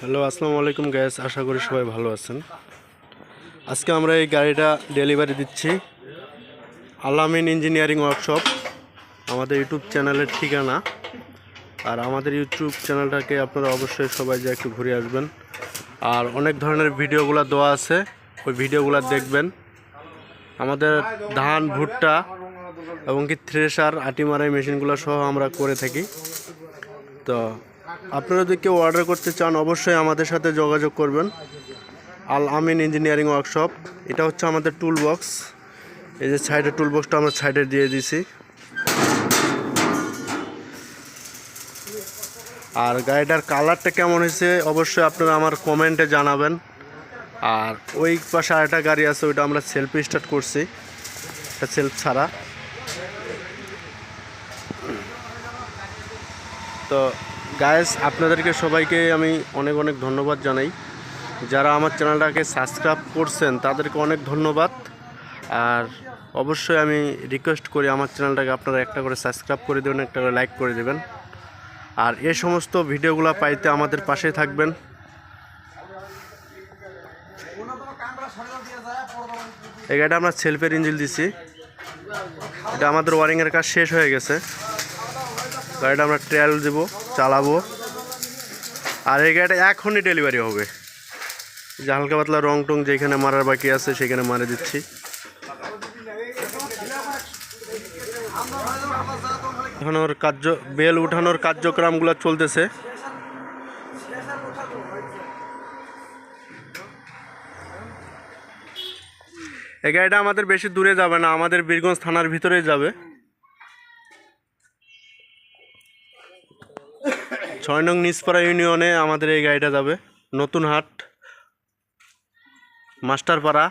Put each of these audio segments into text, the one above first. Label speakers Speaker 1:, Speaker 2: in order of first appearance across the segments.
Speaker 1: Hello, আসসালামু আলাইকুম gas আশা করি সবাই ভালো আছেন। আজকে আমরা এই গাড়িটা ডেলিভারি দিচ্ছি। আলামিন ইঞ্জিনিয়ারিং ওয়ার্কশপ আমাদের ইউটিউব চ্যানেলের ঠিকানা। আর আমাদের ইউটিউব চ্যানেলটাকে আপনারা অবশ্যই সবাই যে একটু ঘুরে আসবেন। আর অনেক ধরনের ভিডিওগুলো দেওয়া আছে, ওই ভিডিওগুলো দেখবেন। আমাদের ধান, ভুট্টা এবং কি থ্রেশার আটি মারাই মেশিনগুলো সহ আমরা করে থাকি। তো আপনারা যদি কেউ অর্ডার করতে চান, অবশ্যই আমাদের সাথে যোগাযোগ করবেন। Al Amin engineering workshop. এটা হচ্ছে আমাদের টুল বক্স এই যে সাইডের টুল বক্সটা আমরা সাইডে দিয়ে দিছি। আর গাড়িটার কালারটা কেমন হয়েছে, অবশ্যই আপনারা আমার কমেন্টে জানাবেন। আর ওই পাশে আরেকটা গাড়ি আছে, ওইটা আমরা সেলফ স্টার্ট করছি। এটা সেলফ ছাড়া। তো গায়েস আপনাদেরকে সবাইকে আমি অনেক অনেক ধন্যবাদ জানাই। যারা আমার চ্যানেলটাকে সাবস্ক্রাইব করছেন, তাদেরকে অনেক ধন্যবাদ। আর অবশ্যই আমি রিকোয়েস্ট করি আমার চ্যানেলটাকে আপনারা একটা করে সাবস্ক্রাইব করে দেবেন, একটা করে লাইক করে দেবেন। আর এই সমস্ত ভিডিওগুলো পাইতে আমাদের পাশে থাকবেন। এই গাড়িটা আমরা সেলফের ইঞ্জিল দিছি। এটা আমাদের ওয়ারিংয়ের কাজ শেষ হয়ে গেছে। গাড়িটা আমরা ট্রায়াল দেবো। চালাবো। আর এই গাড়িটা এখনই ডেলিভারি হবে। যে হালকা পাতলা রং টং যেখানে মারার বাকি আছে সেখানে মারে দিচ্ছি। উঠানোর কার্য, বেল উঠানোর কার্যক্রমগুলো চলতেছে। এই গাড়িটা আমাদের বেশি দূরে যাবে না, আমাদের বীরগঞ্জ থানার ভিতরেই যাবে। ছয় নং নিসপাড়া ইউনিয়নে আমাদের এই গাড়িটা যাবে। নতুন হাট, মাস্টারপাড়া।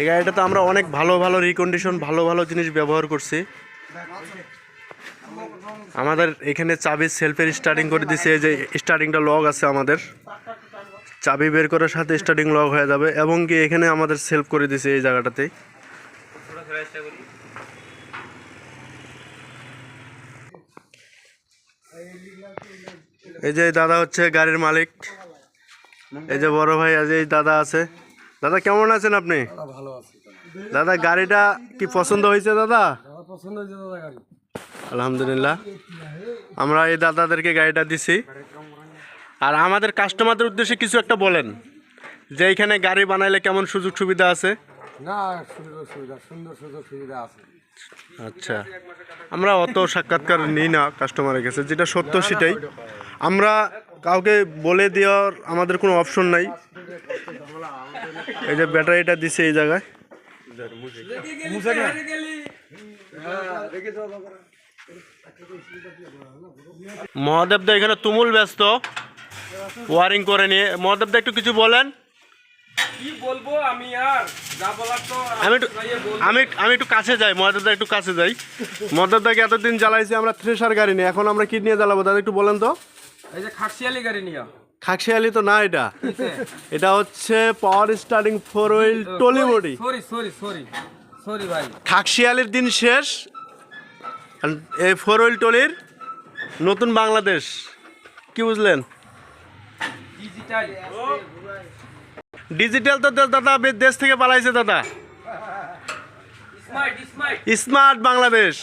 Speaker 1: এই গাড়িটাতে আমরা অনেক ভালো ভালো রিকন্ডিশন ভালো ভালো জিনিস ব্যবহার করছি। আমাদের এখানে চাবি সেলফের স্টার্টিং করে দিছে, এই যে স্টার্টিংটা লগ আছে আমাদের। চাবি বের করার সাথে স্টার্টিং লক হয়ে যাবে এবং কি এখানে আমাদের সেলফ করে দিছে এই জায়গাটাতে এই যে দাদা হচ্ছে গাড়ির মালিক। এই যে বড় ভাই আজ এই দাদা আছে। দাদা কেমন আছেন আপনি?
Speaker 2: ভালো আছে।
Speaker 1: দাদা গাড়িটা কি পছন্দ হয়েছে দাদা?
Speaker 2: দাদা পছন্দ হয়েছে দাদা গাড়ি।
Speaker 1: আলহামদুলিল্লাহ। আমরা এই দাদাদেরকে গাড়িটা দিছি। আর আমাদের কাস্টমারদের উদ্দেশ্যে কিছু একটা বলেন যে এইখানে গাড়ি বানাইলে কেমন সুযোগ সুবিধা আছে?
Speaker 2: না সুযোগ সুবিধা সুন্দর সুযোগ সুবিধা আছে।
Speaker 1: আচ্ছা আমরা অত সাক্ষাৎকার নিই না কাস্টমারের কাছে যেটা সত্য সেটাই। আমরা কাউকে বলে দেওয়ার আমাদের কোনো অপশন নাই। এই যে ব্যাটারিটা দিছে এই জায়গায়। মহাদেবদা এখানে তুমুল ব্যস্ত। ওয়ারিং করে নিয়ে। মহাদেবদা একটু কিছু বলেন।
Speaker 3: কি বলব আমি আর? যা বলার তো
Speaker 1: আমি একটু আমি আমি একটু কাছে যাই মহাদেবদা একটু কাছে যাই। মহাদেবদাকে এতদিন জ্বালাইছি আমরা থ্রেশার গাড়ি নিয়ে? এখন আমরা কি নিয়ে জ্বালাবো? দাদা একটু বলেন তো।
Speaker 3: এই যে খাকসিয়ালি গাড়ি নিয়া।
Speaker 1: খাকশিয়ালি তো না এটা। এটা হচ্ছে power starting four wheel trolley body
Speaker 3: sorry sorry sorry sorry ভাই।
Speaker 1: খাকশিয়ালির দিন শেষ। এই ফোর হুইল টলির নতুন বাংলাদেশ। কি বুঝলেন?
Speaker 3: ডিজিটাল
Speaker 1: ডিজিটাল তো দাদা দেশ থেকে পালাইছে দাদা।
Speaker 3: Smart smart
Speaker 1: smart Bangladesh.